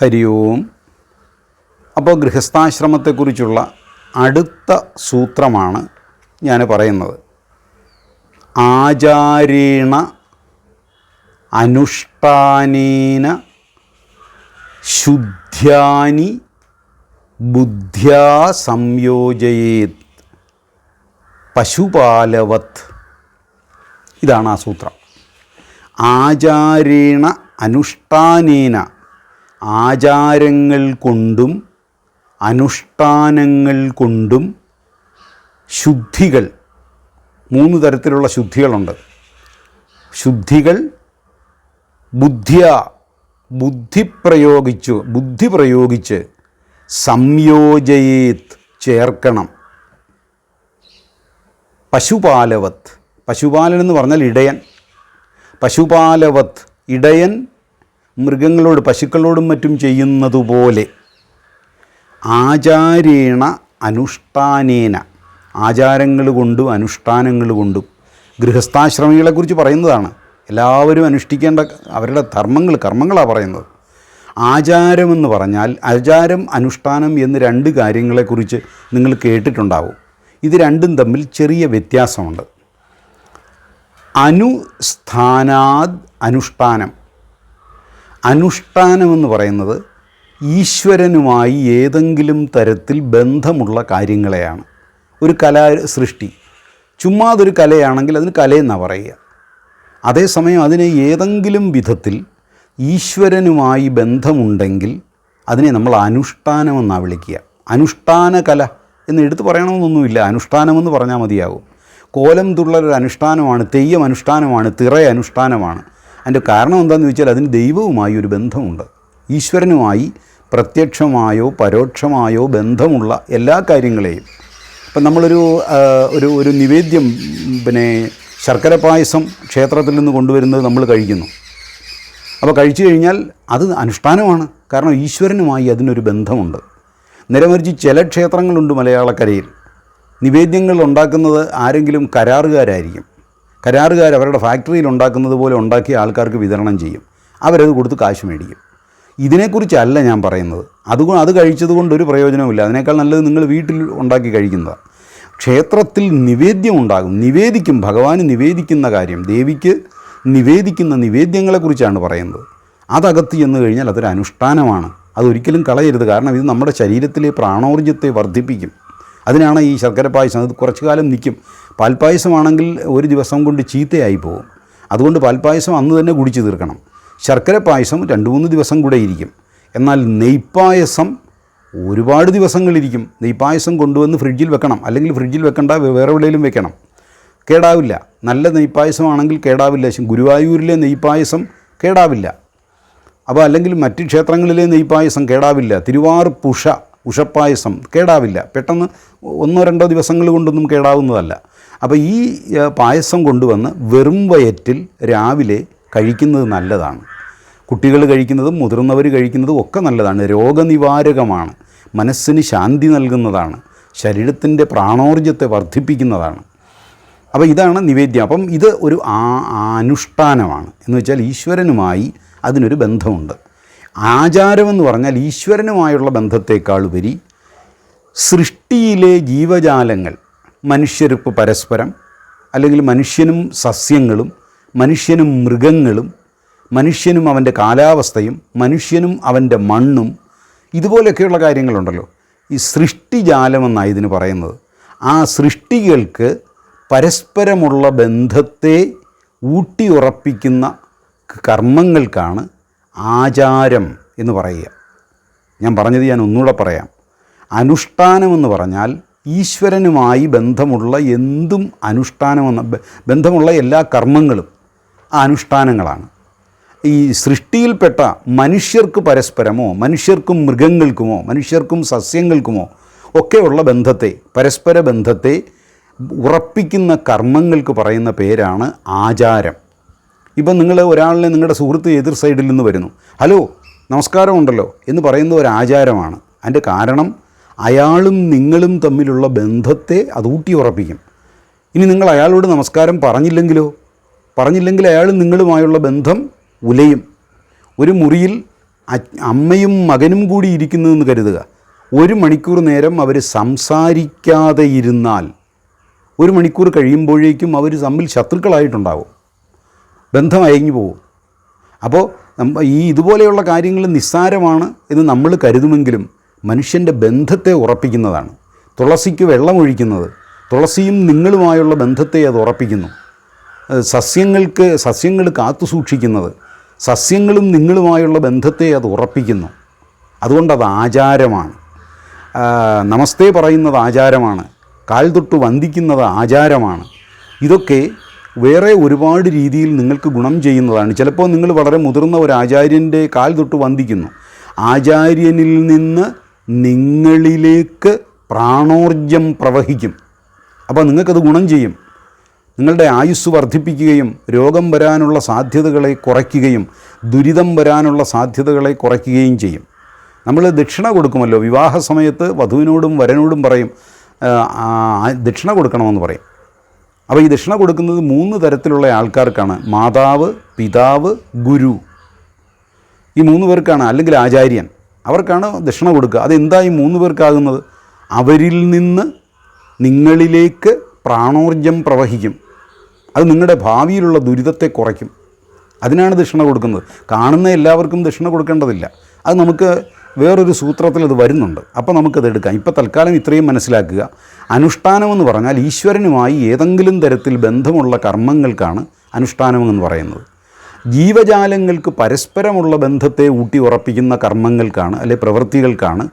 ഹരി ഓം. അപ്പോൾ ഗൃഹസ്ഥാശ്രമത്തെക്കുറിച്ചുള്ള അടുത്ത സൂത്രമാണ് ഞാൻ പറയുന്നത്. ആചാരേണ അനുഷ്ഠാനേന ശുദ്ധ്യാനി ബുദ്ധ്യാ സംയോജയേത് പശുപാലവത്. ഇതാണ് ആ സൂത്രം. ആചാരേണ അനുഷ്ഠാനേന ആചാരങ്ങൾ കൊണ്ടും അനുഷ്ഠാനങ്ങൾ കൊണ്ടും ശുദ്ധികൾ മൂന്ന് തരത്തിലുള്ള ശുദ്ധികളുണ്ട്. ശുദ്ധികൾ ബുദ്ധിയ ബുദ്ധി പ്രയോഗിച്ചു ബുദ്ധി പ്രയോഗിച്ച് സംയോജയേത് ചേർക്കണം. പശുപാലവത്. പശുപാലൻ എന്ന് പറഞ്ഞാൽ ഇടയൻ. പശുപാലവത് ഇടയൻ മൃഗങ്ങളോട് പശുക്കളോടും മറ്റും ചെയ്യുന്നതുപോലെ. ആചാരേണ അനുഷ്ഠാനേന. ആചാരങ്ങൾ കൊണ്ടും അനുഷ്ഠാനങ്ങൾ കൊണ്ടും. ഗൃഹസ്ഥാശ്രമികളെക്കുറിച്ച് പറയുന്നതാണ്. എല്ലാവരും അനുഷ്ഠിക്കേണ്ട അവരുടെ ധർമ്മങ്ങൾ കർമ്മങ്ങളാണ് പറയുന്നത്. ആചാരമെന്ന് പറഞ്ഞാൽ ആചാരം അനുഷ്ഠാനം എന്ന് രണ്ട് കാര്യങ്ങളെക്കുറിച്ച് നിങ്ങൾ കേട്ടിട്ടുണ്ടാവും. ഇത് രണ്ടും തമ്മിൽ ചെറിയ വ്യത്യാസമുണ്ട്. അനുസ്ഥാനാദ് അനുഷ്ഠാനം. അനുഷ്ഠാനമെന്ന് പറയുന്നത് ഈശ്വരനുമായി ഏതെങ്കിലും തരത്തിൽ ബന്ധമുള്ള കാര്യങ്ങളെയാണ്. ഒരു കലാ സൃഷ്ടി. ചുമ്മാ ചുമ്മാതൊരു കലയാണെങ്കിൽ അതിന് കലയെന്നാണ് പറയുക. അതേസമയം അതിനെ ഏതെങ്കിലും വിധത്തിൽ ഈശ്വരനുമായി ബന്ധമുണ്ടെങ്കിൽ അതിനെ നമ്മൾ അനുഷ്ഠാനമെന്നാണ് വിളിക്കുക. അനുഷ്ഠാന കല എന്ന് എടുത്തു പറയണമെന്നൊന്നുമില്ല. അനുഷ്ഠാനമെന്ന് പറഞ്ഞാൽ മതിയാകും. കോലം തുള്ളലൊരു അനുഷ്ഠാനമാണ് തെയ്യം അനുഷ്ഠാനമാണ് തിറ അനുഷ്ഠാനമാണ് അതിന്റെ കാരണം എന്താണെന്ന് ചോദിച്ചാൽ അതിന് ദൈവവുമായി ഒരു ബന്ധമുണ്ട്. ഈശ്വരനുമായി പ്രത്യക്ഷമായോ പരോക്ഷമായോ ബന്ധമുള്ള എല്ലാ കാര്യങ്ങളെയും. ഇപ്പം നമ്മളൊരു ഒരു ഒരു നിവേദ്യം പിന്നെ ശർക്കര പായസം ക്ഷേത്രത്തിൽ നിന്ന് കൊണ്ടുവരുന്നത് നമ്മൾ കഴിക്കുന്നു. അപ്പോൾ കഴിച്ചു കഴിഞ്ഞാൽ അത് അനുഷ്ഠാനമാണ്. കാരണം ഈശ്വരനുമായി അതിനൊരു ബന്ധമുണ്ട്. നിരമറിച്ച് ചില ക്ഷേത്രങ്ങളുണ്ട് മലയാളക്കരയിൽ. നിവേദ്യങ്ങൾ ഉണ്ടാക്കുന്നത് ആരെങ്കിലും കരാറുകാരായിരിക്കും. കരാറുകാർ അവരുടെ ഫാക്ടറിയിൽ ഉണ്ടാക്കുന്നത് പോലെ ഉണ്ടാക്കി ആൾക്കാർക്ക് വിതരണം ചെയ്യും. അവരത് കൊടുത്ത് കാശ് മേടിക്കും. ഇതിനെക്കുറിച്ചല്ല ഞാൻ പറയുന്നത്. അത് അത് കഴിച്ചതുകൊണ്ട് ഒരു പ്രയോജനവുമില്ല. അതിനേക്കാൾ നല്ലത് നിങ്ങൾ വീട്ടിൽ ഉണ്ടാക്കി കഴിക്കുന്നതാണ് ക്ഷേത്രത്തിൽ നിവേദ്യം ഉണ്ടാകും. നിവേദിക്കും. ഭഗവാന് നിവേദിക്കുന്ന കാര്യം. ദേവിക്ക് നിവേദിക്കുന്ന നിവേദ്യങ്ങളെക്കുറിച്ചാണ് പറയുന്നത്. അതകത്ത് ചെന്ന് കഴിഞ്ഞാൽ അതൊരു അനുഷ്ഠാനമാണ്. അതൊരിക്കലും കളയരുത്. കാരണം ഇത് നമ്മുടെ ശരീരത്തിലെ പ്രാണോർജത്തെ വർദ്ധിപ്പിക്കും. അതിനാണ് ഈ ശർക്കര പായസം. അത് കുറച്ചു കാലം നിൽക്കും പാൽപ്പായസമാണെങ്കിൽ ഒരു ദിവസം കൊണ്ട് ചീത്തയായി പോകും. അതുകൊണ്ട് പാൽപ്പായസം അന്ന് തന്നെ കുടിച്ചു തീർക്കണം. ശർക്കര പായസം രണ്ട് മൂന്ന് ദിവസം കൂടെ ഇരിക്കും. എന്നാൽ നെയ്പ്പായസം ഒരുപാട് ദിവസങ്ങളിരിക്കും നെയ്പ്പായസം കൊണ്ടുവന്ന് ഫ്രിഡ്ജിൽ വെക്കണം. അല്ലെങ്കിൽ ഫ്രിഡ്ജിൽ വെക്കണ്ട വേറെ എവിടെയെങ്കിലും വെക്കണം. കേടാവില്ല. നല്ല നെയ്പ്പായസമാണെങ്കിൽ കേടാവില്ല. ഗുരുവായൂരിലെ നെയ്പ്പായസം കേടാവില്ല. അപ്പോൾ അല്ലെങ്കിൽ മറ്റ് ക്ഷേത്രങ്ങളിലെ നെയ്പ്പായസം കേടാവില്ല. തിരുവാർ പുഷ ഉഷപ്പായസം കേടാവില്ല. പെട്ടെന്ന് ഒന്നോ രണ്ടോ ദിവസങ്ങൾ കൊണ്ടൊന്നും കേടാവുന്നതല്ല. അപ്പോൾ ഈ പായസം കൊണ്ടുവന്ന് വെറും വയറ്റിൽ രാവിലെ കഴിക്കുന്നത് നല്ലതാണ്. കുട്ടികൾ കഴിക്കുന്നതും മുതിർന്നവർ കഴിക്കുന്നതും ഒക്കെ നല്ലതാണ്. രോഗനിവാരകമാണ്. മനസ്സിന് ശാന്തി നൽകുന്നതാണ്. ശരീരത്തിന്റെ പ്രാണോർജത്തെ വർദ്ധിപ്പിക്കുന്നതാണ്. അപ്പോൾ ഇതാണ് നിവേദ്യം. അപ്പം ഇത് ഒരു അനുഷ്ഠാനമാണ്. എന്ന് വെച്ചാൽ ഈശ്വരനുമായി അതിനൊരു ബന്ധമുണ്ട്. ആചാരമെന്ന് പറഞ്ഞാൽ ഈശ്വരനുമായുള്ള ബന്ധത്തേക്കാൾ ഉപരി സൃഷ്ടിയിലെ ജീവജാലങ്ങൾ മനുഷ്യർക്ക് പരസ്പരം അല്ലെങ്കിൽ മനുഷ്യനും സസ്യങ്ങളും മനുഷ്യനും മൃഗങ്ങളും മനുഷ്യനും അവന്റെ കാലാവസ്ഥയും മനുഷ്യനും അവന്റെ മണ്ണും ഇതുപോലെയൊക്കെയുള്ള കാര്യങ്ങളുണ്ടല്ലോ. ഈ സൃഷ്ടിജാലമെന്നാണ് ഇതിന് പറയുന്നത് ആ സൃഷ്ടികൾക്ക് പരസ്പരമുള്ള ബന്ധത്തെ ഊട്ടിയുറപ്പിക്കുന്ന കർമ്മങ്ങൾക്കാണ് ആചാരം എന്ന് പറയുക. ഞാൻ പറഞ്ഞത് ഞാൻ ഒന്നുകൂടെ പറയാം. അനുഷ്ഠാനമെന്ന് പറഞ്ഞാൽ ഈശ്വരനുമായി ബന്ധമുള്ള എന്തും അനുഷ്ഠാനമെന്ന ബന്ധമുള്ള എല്ലാ കർമ്മങ്ങളും അനുഷ്ഠാനങ്ങളാണ്. ഈ സൃഷ്ടിയിൽപ്പെട്ട മനുഷ്യർക്ക് പരസ്പരമോ മനുഷ്യർക്കും മൃഗങ്ങൾക്കുമോ മനുഷ്യർക്കും സസ്യങ്ങൾക്കുമോ ഒക്കെയുള്ള ബന്ധത്തെ പരസ്പര ബന്ധത്തെ ഉറപ്പിക്കുന്ന കർമ്മങ്ങൾക്ക് പറയുന്ന പേരാണ് ആചാരം. ഇപ്പം നിങ്ങൾ ഒരാളിനെ നിങ്ങളുടെ സുഹൃത്ത് എതിർ സൈഡിൽ നിന്ന് വരുന്നു. ഹലോ നമസ്കാരമുണ്ടല്ലോ എന്ന് പറയുന്ന ഒരു ആചാരമാണ്. അതിന്റെ കാരണം അയാളും നിങ്ങളും തമ്മിലുള്ള ബന്ധത്തെ അത് ഊട്ടി ഉറപ്പിക്കും ഇനി നിങ്ങൾ അയാളോട് നമസ്കാരം പറഞ്ഞില്ലെങ്കിലോ? പറഞ്ഞില്ലെങ്കിൽ അയാളും നിങ്ങളുമായുള്ള ബന്ധം ഉലയും. ഒരു മുറിയിൽ അമ്മയും മകനും കൂടി ഇരിക്കുന്നതെന്ന് കരുതുക. ഒരു മണിക്കൂർ നേരം അവർ സംസാരിക്കാതെ ഇരുന്നാൽ ഒരു മണിക്കൂർ കഴിയുമ്പോഴേക്കും അവർ തമ്മിൽ ശത്രുക്കളായിട്ടുണ്ടാവും. ബന്ധം അയഞ്ഞു പോകും അപ്പോൾ ഈ ഇതുപോലെയുള്ള കാര്യങ്ങൾ നിസ്സാരമാണ് എന്ന് നമ്മൾ കരുതുമെങ്കിലും മനുഷ്യന്റെ ബന്ധത്തെ ഉറപ്പിക്കുന്നതാണ്. തുളസിക്ക് വെള്ളമൊഴിക്കുന്നത് തുളസിയും നിങ്ങളുമായുള്ള ബന്ധത്തെ അത് ഉറപ്പിക്കുന്നു. സസ്യങ്ങൾക്ക് സസ്യങ്ങൾ കാത്തു സൂക്ഷിക്കുന്നത് സസ്യങ്ങളും നിങ്ങളുമായുള്ള ബന്ധത്തെ അത് ഉറപ്പിക്കുന്നു. അതുകൊണ്ടത് ആചാരമാണ്. നമസ്തേ പറയുന്നത് ആചാരമാണ്. കാൽ തൊട്ട് വന്ദിക്കുന്നത് ആചാരമാണ്. ഇതൊക്കെ വേറെ ഒരുപാട് രീതിയിൽ നിങ്ങൾക്ക് ഗുണം ചെയ്യുന്നതാണ്. ചിലപ്പോൾ നിങ്ങൾ വളരെ മുതിർന്ന ഒരു ആചാര്യന്റെ കാൽ തൊട്ട് വന്ദിക്കുന്നു. ആചാര്യനിൽ നിന്ന് നിങ്ങളിലേക്ക് പ്രാണോർജം പ്രവഹിക്കും. അപ്പോൾ നിങ്ങൾക്കത് ഗുണം ചെയ്യും. നിങ്ങളുടെ ആയുസ് വർദ്ധിപ്പിക്കുകയും രോഗം വരാനുള്ള സാധ്യതകളെ കുറയ്ക്കുകയും ദുരിതം വരാനുള്ള സാധ്യതകളെ കുറയ്ക്കുകയും ചെയ്യും. നമ്മൾ ദക്ഷിണ കൊടുക്കുമല്ലോ. വിവാഹ സമയത്ത് വധുവിനോടും വരനോടും പറയും ദക്ഷിണ കൊടുക്കണമെന്ന് പറയും. അപ്പോൾ ഈ ദക്ഷിണ കൊടുക്കുന്നത് മൂന്ന് തരത്തിലുള്ള ആൾക്കാർക്കാണ്. മാതാവ് പിതാവ് ഗുരു. ഈ മൂന്ന് പേർക്കാണ് അല്ലെങ്കിൽ ആചാര്യൻ. അവർക്കാണ് ദക്ഷിണ കൊടുക്കുക. അതെന്താ ഈ മൂന്ന് പേർക്കാകുന്നത്? അവരിൽ നിന്ന് നിങ്ങളിലേക്ക് പ്രാണോർജം പ്രവഹിക്കും. അത് നിങ്ങളുടെ ഭാവിയിലുള്ള ദുരിതത്തെ കുറയ്ക്കും. അതിനാണ് ദക്ഷിണ കൊടുക്കുന്നത്. കാണുന്ന എല്ലാവർക്കും ദക്ഷിണ കൊടുക്കേണ്ടതില്ല. അത് നമുക്ക് വേറൊരു സൂത്രത്തിൽ അത് വരുന്നുണ്ട്. അപ്പോൾ നമുക്കത് എടുക്കാം. ഇപ്പോൾ തൽക്കാലം ഇത്രയും മനസ്സിലാക്കുക. അനുഷ്ഠാനമെന്ന് പറഞ്ഞാൽ ഈശ്വരനുമായി ഏതെങ്കിലും തരത്തിൽ ബന്ധമുള്ള കർമ്മങ്ങൾക്കാണ് അനുഷ്ഠാനമെന്ന് പറയുന്നത്. ജീവജാലങ്ങൾക്ക് പരസ്പരമുള്ള ബന്ധത്തെ ഊട്ടി ഉറപ്പിക്കുന്ന കർമ്മങ്ങൾക്കാണ് അല്ലെ പ്രവൃത്തികൾക്കാണ്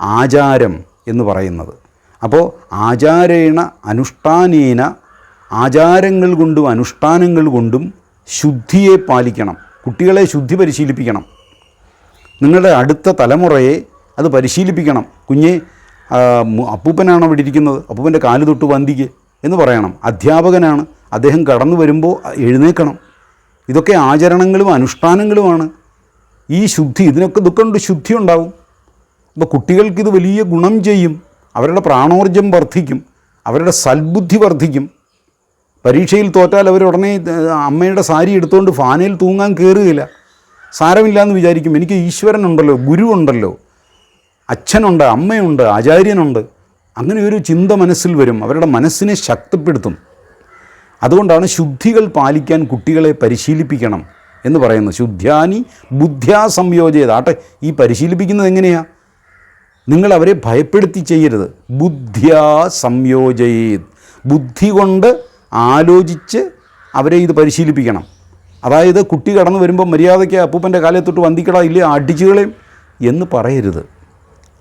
ആചാരം എന്ന് പറയുന്നത്. അപ്പോൾ ആചാരേണ അനുഷ്ഠാനേന ആചാരങ്ങൾ കൊണ്ടും അനുഷ്ഠാനങ്ങൾ കൊണ്ടും ശുദ്ധിയെ പാലിക്കണം. കുട്ടികളെ ശുദ്ധി പരിശീലിപ്പിക്കണം. നിങ്ങളുടെ അടുത്ത തലമുറയെ അത് പരിശീലിപ്പിക്കണം. കുഞ്ഞെ അപ്പൂപ്പനാണോ അവിടെ ഇരിക്കുന്നത്? അപ്പൂപ്പന്റെ കാൽ തൊട്ട് വന്തിക്ക് എന്ന് പറയണം. അധ്യാപകനാണ്. അദ്ദേഹം കടന്നു വരുമ്പോൾ എഴുന്നേക്കണം ഇതൊക്കെ ആചരണങ്ങളും അനുഷ്ഠാനങ്ങളുമാണ്. ഈ ശുദ്ധി ഇതിനൊക്കെ ഇതൊക്കെ കൊണ്ട് ശുദ്ധി ഉണ്ടാവും അപ്പോൾ കുട്ടികൾക്കിത് വലിയ ഗുണം ചെയ്യും. അവരുടെ പ്രാണോർജം വർദ്ധിക്കും. അവരുടെ സൽബുദ്ധി വർദ്ധിക്കും. പരീക്ഷയിൽ തോറ്റാൽ അവർ ഉടനെ അമ്മയുടെ സാരി എടുത്തുകൊണ്ട് ഫാനയിൽ തൂങ്ങാൻ കയറുകയില്ല. സാരമില്ല എന്ന് വിചാരിക്കും. എനിക്ക് ഈശ്വരനുണ്ടല്ലോ ഗുരുവുണ്ടല്ലോ അച്ഛനുണ്ട് അമ്മയുണ്ട് ആചാര്യനുണ്ട്. അങ്ങനെ ഒരു ചിന്ത മനസ്സിൽ വരും. അവരുടെ മനസ്സിനെ ശക്തിപ്പെടുത്തും. അതുകൊണ്ടാണ് ശുദ്ധികൾ പാലിക്കാൻ കുട്ടികളെ പരിശീലിപ്പിക്കണം എന്ന് പറയുന്നത്. ശുദ്ധ്യാനി ബുദ്ധ്യാ സംയോജയത്. ആട്ടെ ഈ പരിശീലിപ്പിക്കുന്നത് എങ്ങനെയാണ് നിങ്ങൾ അവരെ ഭയപ്പെടുത്തി ചെയ്യരുത്. ബുദ്ധ്യാ സംയോജയത്. ബുദ്ധി കൊണ്ട് ആലോചിച്ച് അവരെ ഇത് പരിശീലിപ്പിക്കണം. അതായത് കുട്ടി കടന്നു വരുമ്പോൾ മര്യാദയ്ക്ക് അപ്പൂപ്പന്റെ കാലേ തൊട്ട് വന്ദിക്കട ഇല്ലേ? അടിച്ചുകളയും എന്ന് പറയരുത്.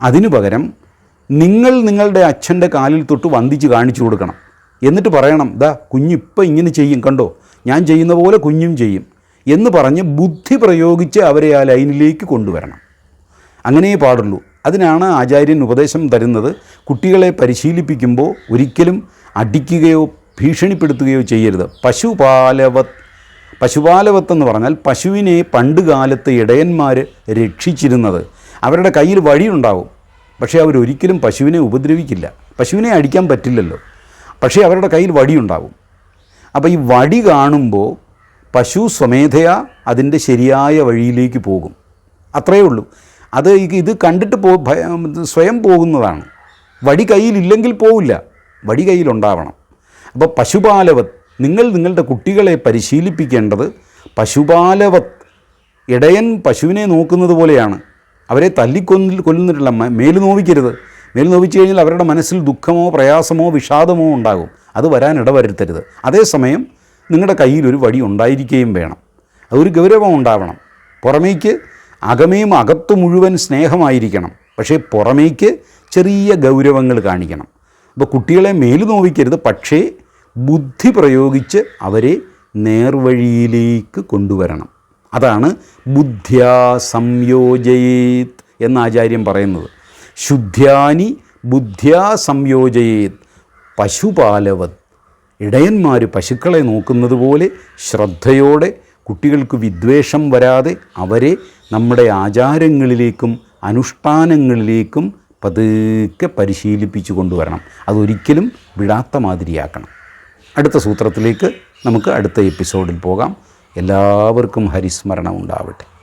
അതിനു പകരം നിങ്ങൾ നിങ്ങളുടെ അച്ഛന്റെ കാലിൽ തൊട്ട് വന്ദിച്ച് കാണിച്ചു കൊടുക്കണം. എന്നിട്ട് പറയണം ദാ കുഞ്ഞിപ്പം ഇങ്ങനെ ചെയ്യും കണ്ടോ? ഞാൻ ചെയ്യുന്ന പോലെ കുഞ്ഞും ചെയ്യും. എന്ന് പറഞ്ഞ് ബുദ്ധി പ്രയോഗിച്ച് അവരെ ആ ലൈനിലേക്ക് കൊണ്ടുവരണം. അങ്ങനെയേ പാടുള്ളൂ. അതിനാണ് ആചാര്യൻ ഉപദേശം തരുന്നത്. കുട്ടികളെ പരിശീലിപ്പിക്കുമ്പോൾ ഒരിക്കലും അടിക്കുകയോ ഭീഷണിപ്പെടുത്തുകയോ ചെയ്യരുത്. പശുപാലവത് പശുപാലവത്ത് എന്ന് പറഞ്ഞാൽ പശുവിനെ പണ്ട് കാലത്ത് ഇടയന്മാർ രക്ഷിച്ചിരുന്നത്. അവരുടെ കയ്യിൽ വഴിയുണ്ടാവും. പക്ഷേ അവരൊരിക്കലും പശുവിനെ ഉപദ്രവിക്കില്ല. പശുവിനെ അടിക്കാൻ പറ്റില്ലല്ലോ. പക്ഷേ അവരുടെ കയ്യിൽ വടിയുണ്ടാവും. അപ്പോൾ ഈ വടി കാണുമ്പോൾ പശു സ്വമേധയാ അതിന്റെ ശരിയായ വഴിയിലേക്ക് പോകും. അത്രയേ ഉള്ളൂ. അത് ഇത് കണ്ടിട്ട് പോ സ്വയം പോകുന്നതാണ്. വടി കയ്യിലില്ലെങ്കിൽ പോവില്ല. വടി കയ്യിലുണ്ടാവണം. അപ്പോൾ പശുപാലവത് നിങ്ങൾ നിങ്ങളുടെ കുട്ടികളെ പരിശീലിപ്പിക്കേണ്ടത് പശുപാലവത് ഇടയൻ പശുവിനെ നോക്കുന്നത് പോലെയാണ്. അവരെ തല്ലിക്കൊന്നിൽ കൊല്ലുന്നിട്ടില്ല മേൽ നോവിക്കരുത്. മേൽ നോവിച്ചു കഴിഞ്ഞാൽ അവരുടെ മനസ്സിൽ ദുഃഖമോ പ്രയാസമോ വിഷാദമോ ഉണ്ടാകും. അത് വരാൻ ഇടവരുത്തരുത്. അതേസമയം നിങ്ങളുടെ കയ്യിൽ ഒരു വടി ഉണ്ടായിരിക്കുകയും വേണം. അതൊരു ഗൗരവം ഉണ്ടാവണം. പുറമേക്ക് അകമേയും അകത്തു മുഴുവൻ സ്നേഹമായിരിക്കണം. പക്ഷേ പുറമേക്ക് ചെറിയ ഗൗരവങ്ങൾ കാണിക്കണം. അപ്പോൾ കുട്ടികളെ മേൽ നോവിക്കരുത്. പക്ഷേ ബുദ്ധി പ്രയോഗിച്ച് അവരെ നേർവഴിയിലേക്ക് കൊണ്ടുവരണം. അതാണ് ബുദ്ധ്യാ സംയോജയേത് എന്ന ആചാര്യം പറയുന്നത്. ശുദ്ധ്യാനി ബുദ്ധ്യാ സംയോജയേത്. പശുപാലവത്. ഇടയന്മാർ പശുക്കളെ നോക്കുന്നത് പോലെ ശ്രദ്ധയോടെ കുട്ടികൾക്ക് വിദ്വേഷം വരാതെ അവരെ നമ്മുടെ ആചാരങ്ങളിലേക്കും അനുഷ്ഠാനങ്ങളിലേക്കും പതുക്കെ പരിശീലിപ്പിച്ചു കൊണ്ടുവരണം. അതൊരിക്കലും വിടാത്ത മാതിരിയാക്കണം. അടുത്ത സൂത്രത്തിലേക്ക് നമുക്ക് അടുത്ത എപ്പിസോഡിൽ പോകാം. എല്ലാവർക്കും ഹരിസ്മരണം ഉണ്ടാവട്ടെ